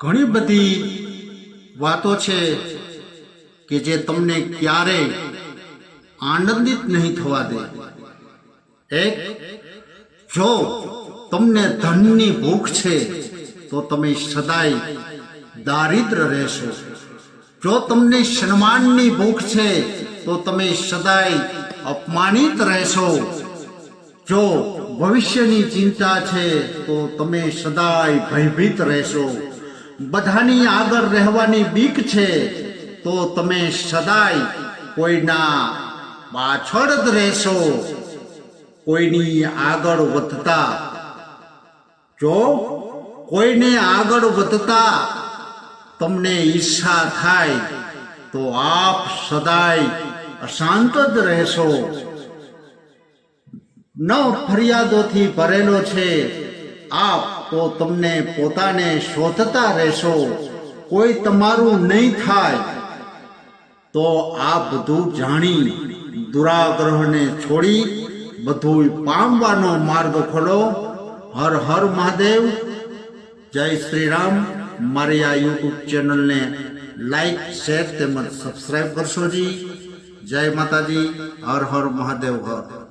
ઘણી બધી વાતો છે કે જે તમને ક્યારેય આનંદિત નહીં થવા દે. એક, જો તમને ધનની ભૂખ છે, તો તમે સદાય દારિદ્ર રહેશો. જો તમને સન્માનની ભૂખ છે, તો તમે સદાય અપમાનિત રહેશો. જો ભવિષ્યની ચિંતા છે, તો તમે સદાય ભયભીત રહેશો. બધાની આગળ રહેવાની બીક છે, તો તમે સદાય કોઈના પાછળ જ રહેશો. કોઈની આગળ વધતા, જો કોઈને આગળ વધતા તમને ઈચ્છા થાય, તો આપ સદાય અશાંત જ રહેશો. ન ફરિયાદોથી ભરેલો છે આપ તો તમને પોતાને શોધતા રહેશો. કોઈ તમારું નહીં થાય. તો આ બધું જાણી દુરાગ્રહને છોડી બધું પામવાનો માર્ગ ખોલો. હર હર મહાદેવ. જય શ્રી રામ મારી આ યુટ્યુબ ચેનલને લાઈક શેર તેમજ સબસ્ક્રાઈબ કરશો જી. જય માતાજી. હર હર મહાદેવ હર.